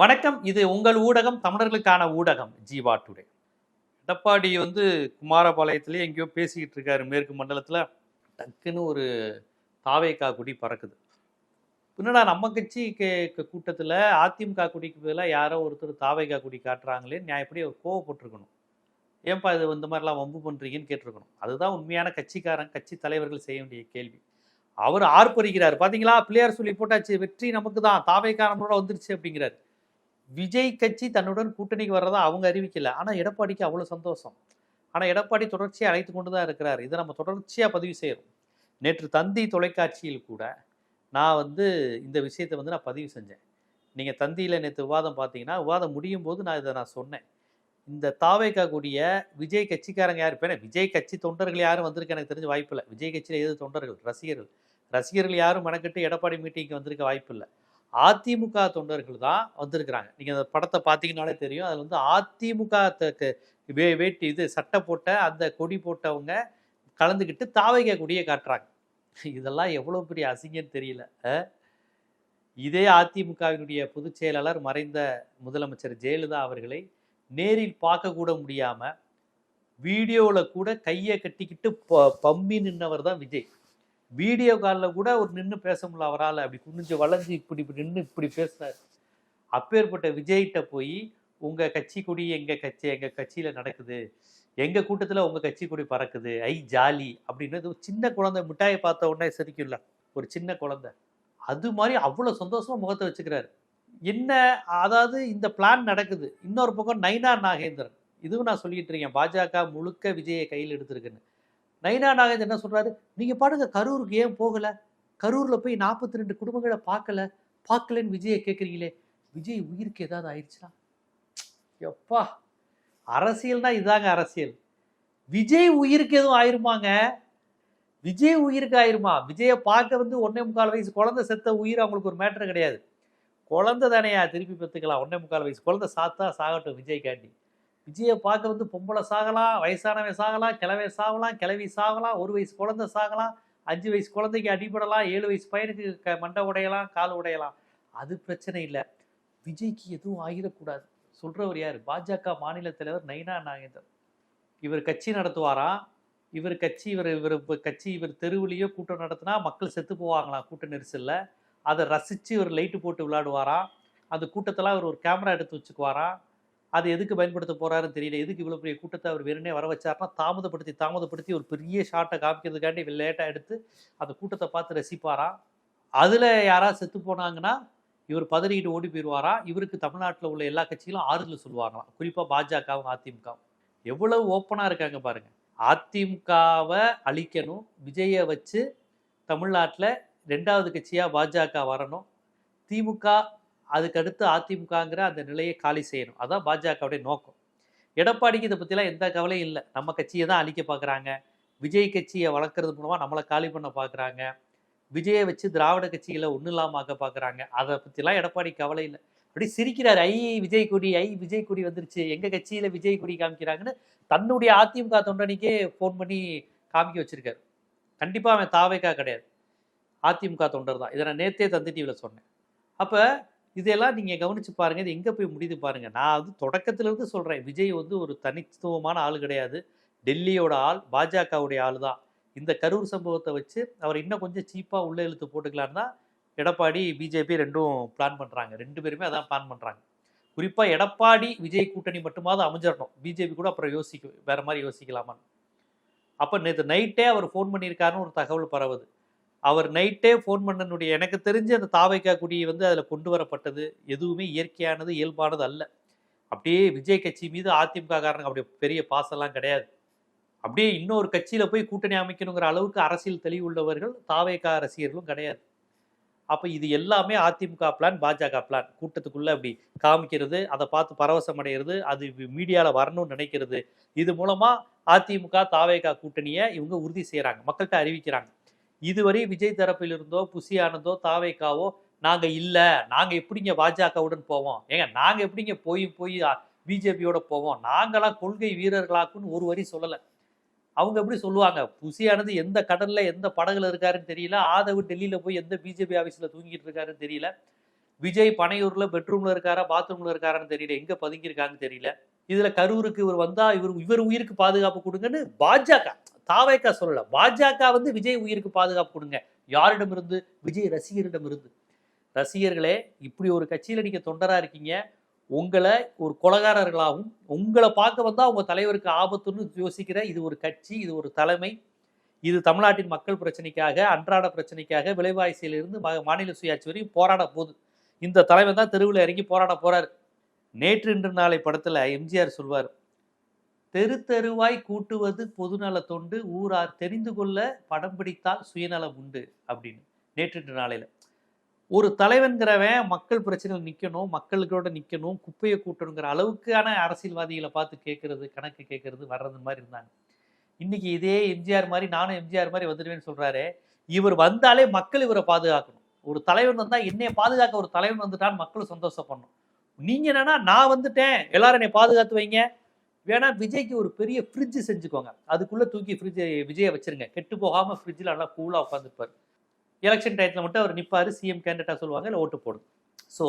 வணக்கம். இது உங்கள் ஊடகம் தமிழர்களுக்கான ஊடகம் ஜீவா டுடே. எடப்பாடி வந்து குமாரபாளையத்திலே எங்கேயோ பேசிக்கிட்டு இருக்காரு மேற்கு மண்டலத்தில். டக்குன்னு ஒரு தாவேக்கா குடி பறக்குது. என்னடா நம்ம கட்சி கூட்டத்தில் அதிமுக குடிக்கு பதிலாக யாரோ ஒருத்தர் தாவேக்கா குடி காட்டுறாங்களே நான் எப்படி ஒரு கோவப்பட்டிருக்கணும். ஏன்பா இது இந்த மாதிரிலாம் வம்பு பண்ணுறீங்கன்னு கேட்டிருக்கணும். அதுதான் உண்மையான கட்சிக்காரன் கட்சி தலைவர்கள் செய்ய வேண்டிய கேள்வி. அவர் ஆர்ப்பரிக்கிறார். பார்த்தீங்களா பிள்ளையார் சொல்லி போட்டாச்சு வெற்றி நமக்கு தான் தாவேக்கா நம்மளோட வந்துருச்சு அப்படிங்கிறார். விஜய் கட்சி தன்னுடன் கூட்டணிக்கு வர்றதா அவங்க அறிவிக்கல. ஆனால் எடப்பாடிக்கு அவ்வளோ சந்தோஷம். ஆனால் எடப்பாடி தொடர்ச்சியாக அழைத்து கொண்டு தான் இருக்கிறார். இதை நம்ம தொடர்ச்சியாக பதிவு செய்கிறோம் நேற்று தந்தி தொலைக்காட்சியில் கூட நான் வந்து இந்த விஷயத்தை வந்து நான் பதிவு செஞ்சேன். நீங்கள் தந்தியில் நேற்று விவாதம் பார்த்தீங்கன்னா விவாதம் முடியும் போது நான் இதை நான் சொன்னேன். இந்த தாவேக்கா கூடிய விஜய் கட்சிக்காரங்க யார்? இப்போ விஜய் கட்சி தொண்டர்கள் யாரும் வந்திருக்க எனக்கு தெரிஞ்ச வாய்ப்பு இல்லை. விஜய் கட்சியில் எது தொண்டர்கள்? ரசிகர்கள். ரசிகர்கள் யாரும் மெனக்கெட்டு எடப்பாடி மீட்டிங்க்கு வந்திருக்க வாய்ப்பு இல்லை. அதிமுக தொண்டர்கள் தான் வந்திருக்கிறாங்க. நீங்கள் அந்த படத்தை பார்த்தீங்கன்னாலே தெரியும். அதில் வந்து அதிமுக வே வேட்டி இது சட்டை போட்ட அந்த கொடி போட்டவங்க கலந்துக்கிட்டு தாவைக்க கொடியை காட்டுறாங்க. இதெல்லாம் எவ்வளோ பெரிய அசிங்கன்னு தெரியல. இதே அதிமுகவினுடைய பொதுச் செயலாளர் மறைந்த முதலமைச்சர் ஜெயலலிதா அவர்களை நேரில் பார்க்க கூட வீடியோவில் கூட கையை கட்டிக்கிட்டு ப- பம்பி நின்னவர் தான் விஜய். வீடியோ காலில் கூட ஒரு நின்று பேச முடியல அவரால். அப்படி குனிஞ்சு வளைஞ்சு இப்படி இப்படி நின்று இப்படி பேசினார். அப்பேற்பட்ட விஜய்கிட்ட போய் உங்கள் கட்சி கொடி எங்கள் கட்சி எங்கள் கட்சியில் நடக்குது. எங்கள் கூட்டத்தில் உங்கள் கட்சி கொடி பறக்குது. ஐ ஜாலி. அப்படின்றது ஒரு சின்ன குழந்தை மிட்டாயை பார்த்த உடனே சிரிக்கும்ல. ஒரு சின்ன குழந்தை. அது மாதிரி அவ்வளோ சந்தோஷமாக முகத்தை வச்சுக்கிறாரு. என்ன அதாவது இந்த பிளான் நடக்குது. இன்னொரு பக்கம் நைனா நாகேந்திரன். இதுவும் நான் சொல்லிட்டு இருக்கேன். பாஜக முழுக்க விஜயை கையில் எடுத்திருக்குன்னு. நைனா நாகேந்திரன் என்ன சொல்றாரு? நீங்க பாடுங்க கரூருக்கு ஏன் போகல? கரூர்ல போய் நாற்பத்தி ரெண்டு குடும்பங்களை பார்க்கல? பார்க்கலன்னு விஜயை கேட்குறீங்களே விஜய் உயிருக்கு ஏதாவது ஆயிடுச்சா? எப்பா அரசியல்னா இதாங்க அரசியல். விஜய் உயிருக்கு எதுவும் ஆயிருமாங்க? விஜய் உயிருக்கு ஆயிருமா? விஜயை பார்க்க வந்து ஒன்னே முக்கால் வயசு குழந்தை செத்த உயிர் அவங்களுக்கு ஒரு மேட்டர் கிடையாது. குழந்தை தானேயா? திருப்பி பெற்றுக்கலாம் ஒன்னே முக்கால் வயசு குழந்தை சாத்தா சாகட்டும் விஜய் காண்டி விஜயை பார்க்க வந்து பொம்பளை சாகலாம் வயசானவன் சாகலாம் கிழவை சாகலாம் கிழவி சாகலாம் ஒரு வயசு குழந்தை சாகலாம் அஞ்சு வயசு குழந்தைக்கு அடிபடலாம் ஏழு வயசு பையனுக்கு க மண்டை உடையலாம் கால் உடையலாம். அது பிரச்சனை இல்லை. விஜய்க்கு எதுவும் ஆகிடக்கூடாது. சொல்கிறவர் யார்? பாஜக மாநில தலைவர் நைனா நாகேந்தர் இவர் கட்சி நடத்துவாராம் இவர் கட்சி இவர் இவர் கட்சி இவர் தெருவுலேயோ கூட்டம் நடத்தினா மக்கள் செத்து போவாங்களாம் கூட்ட நெரிசலில். அதை ரசித்து இவர் லைட்டு போட்டு விளையாடுவாராம் அந்த கூட்டத்தெல்லாம் அவர் ஒரு கேமரா எடுத்து வச்சுக்குவாராம் அது எதுக்கு பயன்படுத்த போறாருன்னு தெரியல. எதுக்கு இவ்வளோ பெரிய கூட்டத்தை அவர் வெறுனே வர வச்சார்னா தாமதப்படுத்தி தாமதப்படுத்தி ஒரு பெரிய ஷார்ட்டை காமிக்கிறதுக்காண்டி லேட்டாக எடுத்து அந்த கூட்டத்தை பார்த்து ரசிப்பாராம் அதில் யாராவது செத்து போனாங்கன்னா இவர் பதறிக்கிட்டு ஓடி போயிடுவாராம் இவருக்கு தமிழ்நாட்டில் உள்ள எல்லா கட்சிகளும் ஆறுதல் சொல்லுவாங்களாம். குறிப்பாக பாஜகவும் அதிமுகவும். எவ்வளவு ஓப்பனாக இருக்காங்க பாருங்க. அதிமுகவை அழிக்கணும் விஜயை வச்சு தமிழ்நாட்டில் ரெண்டாவது கட்சியாக பாஜக வரணும். திமுக அதுக்கடுத்து அதிமுகங்கிற அந்த நிலையை காலி செய்யணும். அதான் பாஜகவுடைய நோக்கம். எடப்பாடிக்கு இதை பற்றிலாம் எந்த கவலையும் இல்லை. நம்ம கட்சியை தான் அழிக்க பார்க்குறாங்க விஜய் கட்சியை வளர்க்குறது மூலமாக நம்மளை காலி பண்ண பார்க்குறாங்க விஜயை வச்சு திராவிட கட்சிகளை ஒன்றும் இல்லாமல் ஆக்க பார்க்குறாங்க அதை பற்றிலாம் எடப்பாடி கவலை இல்லை. அப்படி சிரிக்கிறார். ஐ விஜய் கொடி ஐ விஜய் கொடி வந்துருச்சு. எங்கள் கட்சியில் விஜய் கொடி காமிக்கிறாங்கன்னு தன்னுடைய அதிமுக தொண்டனிக்கே ஃபோன் பண்ணி காமிக்க வச்சிருக்காரு. கண்டிப்பாக அவன் தாவேக்கா கிடையாது. அதிமுக தொண்டர் தான். இதை நான் நேத்தே தந்தி டிவியில் சொன்னேன். அப்போ இதெல்லாம் நீங்கள் கவனிச்சு பாருங்க. இது எங்கே போய் முடியுது பாருங்கள் நான் வந்து தொடக்கத்திலிருந்து சொல்கிறேன் விஜய் வந்து ஒரு தனித்துவமான ஆள் கிடையாது. டெல்லியோட ஆள் பாஜகவுடைய ஆள் தான். இந்த கரூர் சம்பவத்தை வச்சு அவர் இன்னும் கொஞ்சம் சீப்பாக உள்ளே இழுத்து போட்டுக்கலான்னு தான் எடப்பாடி பிஜேபி ரெண்டும் பிளான் பண்ணுறாங்க ரெண்டு பேருமே அதான் பிளான் பண்ணுறாங்க குறிப்பாக எடப்பாடி விஜய் கூட்டணி மட்டுமாவது அமைஞ்சிடணும் பிஜேபி கூட அப்புறம் யோசிக்கும். வேறு மாதிரி யோசிக்கலாமான்னு. அப்போ நேற்று நைட்டே அவர் ஃபோன் பண்ணியிருக்காருன்னு ஒரு தகவல் பரவுது. அவர் நைட்டே ஃபோன் பண்ணனுடைய எனக்கு தெரிஞ்சு அந்த தாவைக்கா குடி வந்து அதில் கொண்டு வரப்பட்டது எதுவுமே இயற்கையானது இயல்பானது அல்ல. அப்படியே விஜய் கட்சி மீது அதிமுக காரணம் அப்படி பெரிய பாசம்லாம் கிடையாது. அப்படியே இன்னொரு கட்சியில் போய் கூட்டணி அமைக்கணுங்கிற அளவுக்கு அரசியல் தெளிவு உள்ளவர்கள் தாவேக்கா ரசிகர்களும் கிடையாது. அப்போ இது எல்லாமே அதிமுக பிளான் பாஜக பிளான் கூட்டத்துக்குள்ளே அப்படி காமிக்கிறது அதை பார்த்து பரவசம் அடைகிறது அது மீடியாவில் வரணும்னு நினைக்கிறது. இது மூலமாக அதிமுக தாவேகா கூட்டணியை இவங்க உறுதி செய்கிறாங்க மக்கள்கிட்ட அறிவிக்கிறாங்க. இதுவரை விஜய் தரப்பில் இருந்தோ புசி ஆனந்தோ தாவேக்காவோ இல்லை. நாங்கள் எப்படிங்க பாஜகவுடன் போவோம்? ஏங்க நாங்கள் எப்படிங்க போய் போய் பிஜேபியோட போவோம்? நாங்களாம் கொள்கை வீரர்களாக்குன்னு ஒரு வரி சொல்லலை. அவங்க எப்படி சொல்லுவாங்க? புசியானது எந்த கடல்ல எந்த படகுல இருக்காருன்னு தெரியல. ஆதவு டெல்லியில போய் எந்த பிஜேபி ஆஃபீஸில் தூங்கிட்டு இருக்காருன்னு தெரியல. விஜய் பனையூர்ல பெட்ரூம்ல இருக்காரா பாத்ரூம்ல இருக்காரான்னு தெரியல. எங்க பதுங்கியிருக்காங்கன்னு தெரியல. இதுல கரூருக்கு இவர் வந்தா இவர் இவர் உயிருக்கு பாதுகாப்பு கொடுங்கன்னு பாஜக தாவேக்கா சொல்லல பாஜக வந்து விஜய் உயிருக்கு பாதுகாப்பு கொடுங்க. யாரிடமிருந்து? விஜய் ரசிகரிடமிருந்து. ரசிகர்களே இப்படி ஒரு கட்சியில் நீங்கள் தொண்டராக இருக்கீங்க. உங்களை ஒரு கொலகாரர்களாகவும் உங்களை பார்க்க வந்தால் உங்கள் தலைவருக்கு ஆபத்துன்னு யோசிக்கிற இது ஒரு கட்சி இது ஒரு தலைமை. இது தமிழ்நாட்டின் மக்கள் பிரச்சனைக்காக அன்றாட பிரச்சனைக்காக விலைவாசியிலிருந்து மாநில சுயாட்சி வரையும் போராட போகுது. இந்த தலைவர் தான் தெருவில் இறங்கி போராட போகிறார் நேற்று இன்று நாளை படத்தில் எம்ஜிஆர் சொல்வார் தெரு தெருவாய் கூட்டுவது பொதுநல தொண்டு. ஊரார் தெரிந்து கொள்ள படம் பிடித்தால் சுயநலம் உண்டு அப்படின்னு. நேற்று நாளையில். ஒரு தலைவன்கிறவன் மக்கள் பிரச்சனையில் நிற்கணும் மக்களுக்கோட நிற்கணும் குப்பையை கூட்டணுங்கிற அளவுக்கான அரசியல்வாதிகளை பார்த்து கேட்கறது கணக்கு கேட்கறது வர்றது மாதிரி இருந்தாங்க. இன்னைக்கு இதே எம்ஜிஆர் மாதிரி நானும் எம்ஜிஆர் மாதிரி வந்துடுவேன்னு சொல்றாரு இவர் வந்தாலே மக்கள் இவரை பாதுகாக்கணும். ஒரு தலைவன் வந்தால் என்னைய பாதுகாக்க ஒரு தலைவன் வந்துட்டான்னு மக்கள் சந்தோஷப்படணும். நீங்க என்னன்னா நான் வந்துட்டேன் எல்லாரும் என்னை பாதுகாத்து வைங்க வேணா விஜய்க்கு ஒரு பெரிய ஃப்ரிட்ஜ் செஞ்சுக்கோங்க. அதுக்குள்ளே தூக்கி ஃப்ரிட்ஜ் விஜயை வச்சிருங்க. கெட்டு போகாமல் ஃப்ரிட்ஜில் நல்லா கூலாக உட்காந்துருப்பாரு எலெக்ஷன் டயத்தில் மட்டும் அவர் நிற்பார் சிஎம் கேண்டிடேட்டாக சொல்லுவாங்க இல்லை ஓட்டு போடும். ஸோ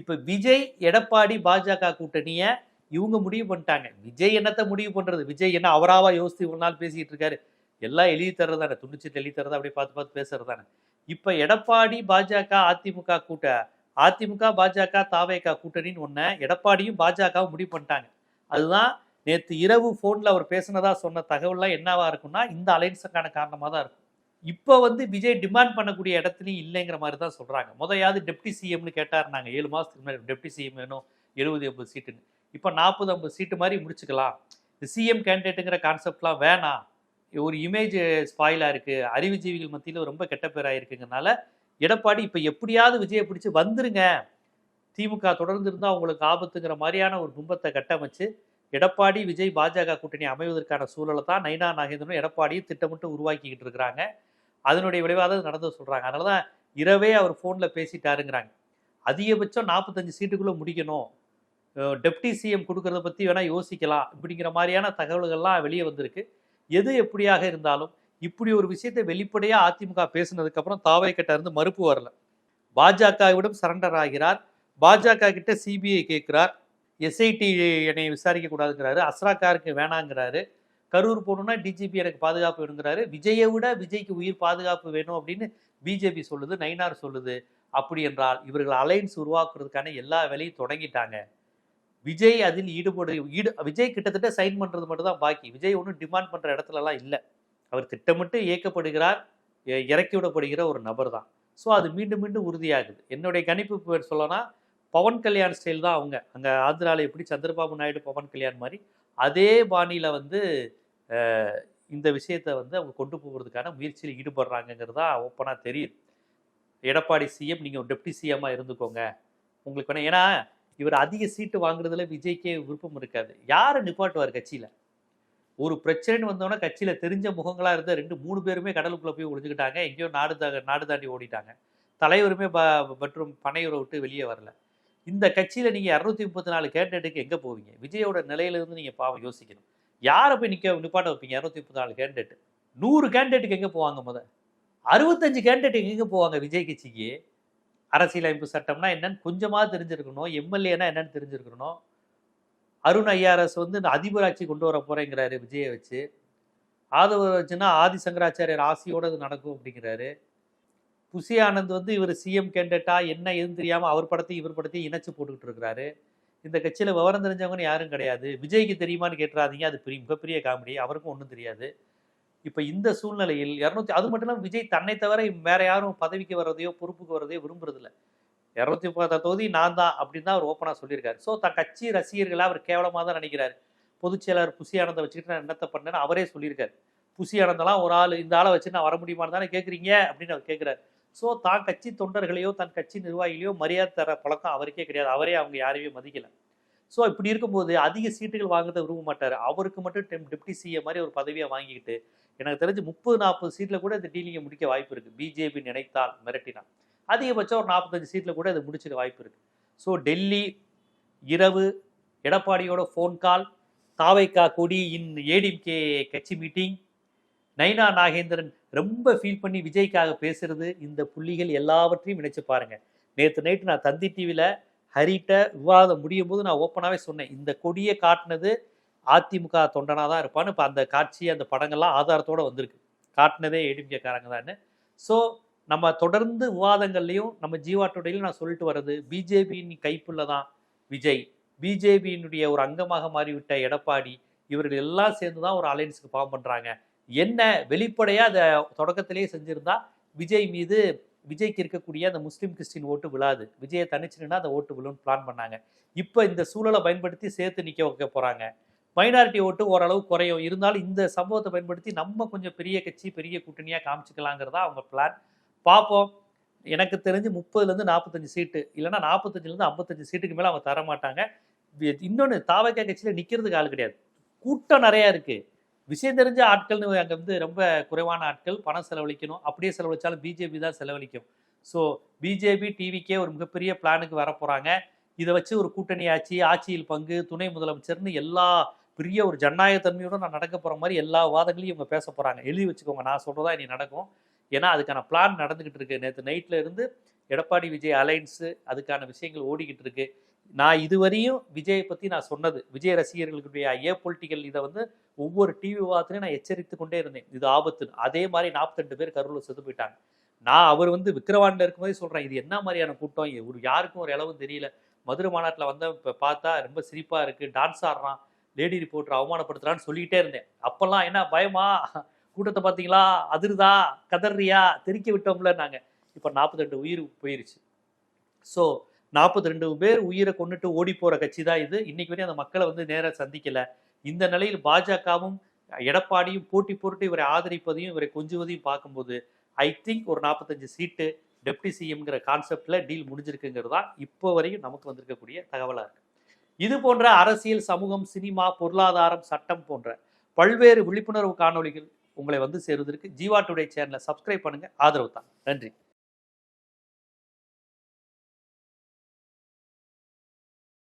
இப்போ விஜய் எடப்பாடி பாஜக கூட்டணியை இவங்க முடிவு பண்ணிட்டாங்க. விஜய் என்னத்தை முடிவு பண்ணுறது விஜய் என்ன அவராவா யோசித்து இவ்வளோ நாள் பேசிகிட்டு இருக்காரு? எல்லாம் எழுதி தர்றது தானே துணிச்சிட்டு எழுதி தர்றது அப்படியே பார்த்து பார்த்து பேசுறது தானே இப்போ எடப்பாடி பாஜக அதிமுக கூட்ட அதிமுக பாஜக தாவேகா கூட்டணின்னு ஒன்று எடப்பாடியும் பாஜகவும் முடிவு பண்ணிட்டாங்க. அதுதான் நேற்று இரவு ஃபோனில் அவர் பேசினதா சொன்ன தகவல்லாம் என்னவா இருக்கும்னா இந்த அலைன்ஸுக்கான காரணமாக தான் இருக்கும். இப்போ வந்து விஜய் டிமாண்ட் பண்ணக்கூடிய இடத்துலையும் இல்லைங்கிற மாதிரி தான் சொல்கிறாங்க முதையாவது டெப்டி சிஎம்னு கேட்டார் நாங்கள் ஏழு மாதத்துக்கு முன்னாடி டெப்டி சிஎம் வேணும் எழுபது எண்பது சீட்டுன்னு. இப்போ நாற்பது ஐம்பது சீட்டு மாதிரி முடிச்சுக்கலாம். இந்த சிஎம் கேண்டிடேட்டுங்கிற கான்செப்ட்லாம் வேணாம். ஒரு இமேஜ் ஸ்பாயிலாக இருக்குது அறிவுஜீவிகள் மத்தியில் ரொம்ப கெட்ட பேராக இருக்குங்கிறனால எடப்பாடி இப்போ எப்படியாவது விஜயை பிடிச்சி வந்துருங்க. திமுக தொடர்ந்து இருந்தால் அவங்களுக்கு ஆபத்துங்கிற மாதிரியான ஒரு பிம்பத்தை கட்டமைச்சு எடப்பாடி விஜய் பாஜக கூட்டணி அமைவதற்கான சூழலை தான் நைனா நாகேந்திரனும் எடப்பாடியும் திட்டமிட்டு உருவாக்கிக்கிட்டு இருக்கிறாங்க. அதனுடைய விளைவாக தான் நடந்து சொல்கிறாங்க அதனால தான் இரவே அவர் ஃபோனில் பேசிட்டாருங்கிறாங்க. அதிகபட்சம் நாற்பத்தஞ்சு சீட்டுக்குள்ளே முடிக்கணும். டெப்டி சிஎம் கொடுக்கறத பற்றி வேணால் யோசிக்கலாம். இப்படிங்கிற மாதிரியான தகவல்கள்லாம் வெளியே வந்திருக்கு. எது எப்படியாக இருந்தாலும் இப்படி ஒரு விஷயத்தை வெளிப்படையாக அதிமுக பேசுனதுக்கப்புறம் தாவை கிட்ட இருந்து மறுப்பு வரல. பாஜகவிடம் சரண்டர் ஆகிறார். பாஜக கிட்ட சிபிஐ கேட்கிறார். எஸ்ஐடி என்னை விசாரிக்க கூடாதுங்கிறாரு அஸ்ராக்காருக்கு வேணாங்கிறாரு. கரூர் போகணுன்னா டிஜிபி எனக்கு பாதுகாப்பு வேணுங்கிறாரு. விஜயை விட விஜய்க்கு உயிர் பாதுகாப்பு வேணும் அப்படின்னு பிஜேபி சொல்லுது நைனார் சொல்லுது. அப்படி என்றால் இவர்கள் அலைன்ஸ் உருவாக்குறதுக்கான எல்லா வேலையும் தொடங்கிட்டாங்க. விஜய் அதில் ஈடுபடு ஈடு விஜய் கிட்டத்தட்ட சைன் பண்ணுறது மட்டும் தான் பாக்கி. விஜய் ஒன்றும் டிமாண்ட் பண்ணுற இடத்துலலாம் இல்லை. அவர் திட்டமிட்டு இயக்கப்படுகிறார் இ- இறக்கி விடப்படுகிற ஒரு நபர் தான் ஸோ அது மீண்டும் மீண்டும் உறுதியாகுது. என்னுடைய கணிப்பு சொல்லனா பவன் கல்யாண் ஸ்டைல் தான் அவங்க. அங்கே ஆந்திராவில் எப்படி சந்திரபாபு நாயுடு பவன் கல்யாண் மாதிரி அதே பாணியில் வந்து இந்த விஷயத்தை வந்து அவங்க கொண்டு போகிறதுக்கான முயற்சியில் ஈடுபடுறாங்கங்கிறது தான் ஓப்பனாக தெரியுது. எடப்பாடி சிஎம் நீங்கள் டெப்டி சிஎம்மாக இருந்துக்கோங்க. உங்களுக்கு வேணா ஏன்னா இவர் அதிக சீட்டு வாங்குறதுல விஜய்க்கே விருப்பம் இருக்காது. யாரை நிப்பாட்டுவார் கட்சியில்? ஒரு பிரச்சனைன்னு வந்தோன்னா கட்சியில் தெரிஞ்ச முகங்களாக இருந்த ரெண்டு மூணு பேருமே கடலுக்குள்ளே போய் ஒழிஞ்சுக்கிட்டாங்க எங்கேயோ நாடு தா நாடு தாண்டி ஓடிட்டாங்க. தலைவருமே ப மற்றும் பனையூரை விட்டு வெளியே வரல. இந்த கட்சியில் நீங்கள் இரநூத்தி முப்பத்தி நாலு கேண்டிடேட்டுக்கு எங்கே போவீங்க? விஜயோட நிலையிலிருந்து நீங்கள் பாவம் யோசிக்கணும். யாரை போய் நிற்க நிப்பாட்ட வைப்பீங்க இரநூத்தி முப்பத்தி நாலு கேண்டிடேட் நூறு கேண்டிடேட்டுக்கு எங்கே போவாங்க முத? அறுபத்தஞ்சு கேண்டிடேட் எங்கே போவாங்க விஜய் கட்சிக்கு? அரசியலமைப்பு சட்டம்னா என்னன்னு கொஞ்சமாக தெரிஞ்சிருக்கணும். எம்எல்ஏனா என்னன்னு தெரிஞ்சிருக்கணும். அருண் ஐஆர்எஸ் வந்து இந்த அதிபராட்சி கொண்டு வர போகிறேங்கிறாரு விஜயை வச்சு. ஆதவ வச்சுன்னா ஆதி சங்கராச்சாரியர் ஆசையோடு அது நடக்கும் அப்படிங்கிறாரு. புசி ஆனந்த் வந்து இவர் சிஎம் கேண்டேட்டா என்ன எதுன்னு தெரியாமல் அவர் படத்தையும் இவர் படத்தையும் இணைச்சு போட்டுக்கிட்டு இருக்கிறாரு. இந்த கட்சியில் விவரம் தெரிஞ்சவங்கன்னு யாரும் கிடையாது. விஜய்க்கு தெரியுமான்னு கேட்டுறாதீங்க. அது பெரிய மிகப்பெரிய காமெடி. அவருக்கும் ஒன்றும் தெரியாது. இப்போ இந்த சூழ்நிலையில் இரநூத்தி அது மட்டும் இல்லாமல் விஜய் தன்னை தவிர வேற யாரும் பதவிக்கு வர்றதையோ பொறுப்புக்கு வர்றதையோ விரும்புறதில்ல. இரநூத்தி முப்பது தொகுதி நான் தான் அப்படின்னு தான் அவர் ஓப்பனாக சொல்லியிருக்காரு. ஸோ தன் கட்சி ரசிகர்களாக அவர் கேவலமாக தான் நினைக்கிறார் பொதுச் செயலாளர் புசி ஆனந்தை வச்சுக்கிட்டு நான் என்னத்தை பண்ணேன்னு அவரே சொல்லியிருக்காரு. புசி ஆனந்தெல்லாம் ஒரு ஆள் இந்த ஆளை வச்சு நான் வர முடியுமான்னு தானே கேட்குறீங்க அப்படின்னு அவர் கேட்குறாரு ஸோ தான் கட்சி தொண்டர்களையோ தன் கட்சி நிர்வாகிகளையோ மரியாதை தர பழக்கம் அவருக்கே கிடையாது. அவரே அவங்க யாரையுமே மதிக்கல. ஸோ இப்படி இருக்கும்போது அதிக சீட்டுகள் வாங்குறத விரும்ப மாட்டார். அவருக்கு மட்டும் டெம் டிப்டி சிஎம் மாதிரி ஒரு பதவியை வாங்கிக்கிட்டு எனக்கு தெரிஞ்சு முப்பது நாற்பது சீட்டில் கூட இந்த டீலிங்கை முடிக்க வாய்ப்பு இருக்குது பிஜேபி நினைத்தால் மிரட்டினால் அதிகபட்சம் ஒரு நாற்பத்தஞ்சு சீட்டில் கூட இது முடிச்சிட வாய்ப்பு இருக்குது ஸோ டெல்லி இரவு எடப்பாடியோட ஃபோன் கால் தாவைக்கா கொடி இன் ஏடிஎம்கே கட்சி மீட்டிங் நைனா நாகேந்திரன் ரொம்ப ஃபீல் பண்ணி விஜய்க்காக பேசுறது இந்த புள்ளிகள் எல்லாவற்றையும் நினைச்சு பாருங்க. நேற்று நைட்டு நான் தந்தி டிவியில் ஹரிட்ட விவாதம் முடியும் போது நான் ஓப்பனாகவே சொன்னேன். இந்த கொடியை காட்டினது அதிமுக தொண்டனாக தான் இருப்பான்னு. இப்போ அந்த காட்சி அந்த படங்கள்லாம் ஆதாரத்தோடு வந்திருக்கு. காட்டினதே ஏடிஎம்கேக்காரங்க தான் ஸோ நம்ம தொடர்ந்து விவாதங்கள்லையும் நம்ம ஜீவாட்டோடையிலும் நான் சொல்லிட்டு வர்றது பிஜேபியின் கைப்புள்ள தான் விஜய். பிஜேபியினுடைய ஒரு அங்கமாக மாறிவிட்ட எடப்பாடி இவர்கள் எல்லாம் சேர்ந்து தான் ஒரு அலையன்ஸுக்கு ஃபார்ம் பண்ணுறாங்க என்ன வெளிப்படையாக அதை தொடக்கத்திலேயே செஞ்சுருந்தா விஜய் மீது விஜய்க்கு இருக்கக்கூடிய அந்த முஸ்லீம் கிறிஸ்டின் ஓட்டு விழாது. விஜயை தனிச்சு அந்த ஓட்டு விழுன்னு பிளான் பண்ணாங்க. இப்போ இந்த சூழலை பயன்படுத்தி சேர்த்து நிற்க வைக்க போகிறாங்க மைனாரிட்டி ஓட்டு ஓரளவு குறையும். இருந்தாலும் இந்த சம்பவத்தை பயன்படுத்தி நம்ம கொஞ்சம் பெரிய கட்சி பெரிய கூட்டணியாக காமிச்சிக்கலாங்கிறதா அவங்க பிளான் பார்ப்போம். எனக்கு தெரிஞ்சு முப்பதுலேருந்து நாற்பத்தஞ்சு சீட்டு. இல்லைன்னா நாற்பத்தஞ்சிலேருந்து ஐம்பத்தஞ்சு சீட்டுக்கு மேலே அவங்க தர மாட்டாங்க இன்னொன்று தாவக்கா கட்சியில் நிற்கிறதுக்கு ஆள் கிடையாது. கூட்டம் நிறையா இருக்குது விஷயம் தெரிஞ்ச ஆட்கள்னு அங்கே வந்து ரொம்ப குறைவான ஆட்கள் பணம் செலவழிக்கணும். அப்படியே செலவழிச்சாலும் பிஜேபி தான் செலவழிக்கும். ஸோ பிஜேபி டிவிக்கே ஒரு மிகப்பெரிய பிளானுக்கு வர போகிறாங்க இதை வச்சு ஒரு கூட்டணி ஆட்சி ஆட்சியில் பங்கு துணை முதலமைச்சர்னு எல்லா பெரிய ஒரு ஜனநாயகத்தன்மையோடு நான் நடக்க போகிற மாதிரி எல்லா வாதங்களையும் இவங்க பேச போகிறாங்க எழுதி வச்சுக்கோங்க நான் சொல்கிறதா இனி நடக்கும். ஏன்னா அதுக்கான பிளான் நடந்துக்கிட்டு இருக்கு. நேற்று நைட்டில் இருந்து எடப்பாடி விஜய் அலைன்ஸு அதுக்கான விஷயங்கள் ஓடிக்கிட்டு இருக்கு. நான் இதுவரையும் விஜயை பற்றி நான் சொன்னது. விஜய் ரசிகர்களுடைய ஏ பொலிட்டிக்கல் இதை வந்து ஒவ்வொரு டிவி விவாதத்திலையும் நான் எச்சரித்து கொண்டே இருந்தேன். இது ஆபத்துன்னு. அதே மாதிரி நாற்பத்தெண்டு பேர் கரூரில் செத்து போயிட்டாங்க. நான் அவர் வந்து விக்கிரவாண்டில் இருக்கும்போதே சொல்கிறேன் இது என்ன மாதிரியான கூட்டம்? ஒரு யாருக்கும் ஒரு அளவும் தெரியல. மதுரை மாநாட்டில் வந்த இப்போ பார்த்தா ரொம்ப சிரிப்பாக இருக்குது டான்ஸ் ஆடுறான். லேடி ரிப்போர்ட்டர் அவமானப்படுத்துறான்னு சொல்லிக்கிட்டே இருந்தேன். அப்போல்லாம் என்ன பயமா? கூட்டத்தை பார்த்தீங்களா? அதிர்தா? கதறியா? தெறிக்க விட்டோம்ல நாங்கள் இப்போ நாற்பத்தெட்டு உயிர் போயிருச்சு. ஸோ நாற்பத்தி ரெண்டு பேர் உயிரை கொண்டுட்டு ஓடி போகிற கட்சி தான் இது. இன்னைக்கு வரையும் அந்த மக்களை வந்து நேராக சந்திக்கல. இந்த நிலையில் பாஜகவும் எடப்பாடியும் போட்டி போட்டு இவரை ஆதரிப்பதையும் இவரை கொஞ்சுவதையும் பார்க்கும்போது ஐ திங்க் ஒரு நாற்பத்தஞ்சு சீட்டு டெப்டி சிஎம்ங்கிற கான்செப்டில் டீல் முடிஞ்சிருக்குங்கிறது தான் இப்போ வரையும் நமக்கு வந்திருக்கக்கூடிய தகவலாக இருக்குது இது போன்ற அரசியல் சமூகம் சினிமா பொருளாதாரம் சட்டம் போன்ற பல்வேறு விழிப்புணர்வு காணொளிகள் உங்களை வந்து சேருவதற்கு ஜீவா டுடே சேனலை சப்ஸ்கிரைப் பண்ணுங்கள் ஆதரவு தான். நன்றி.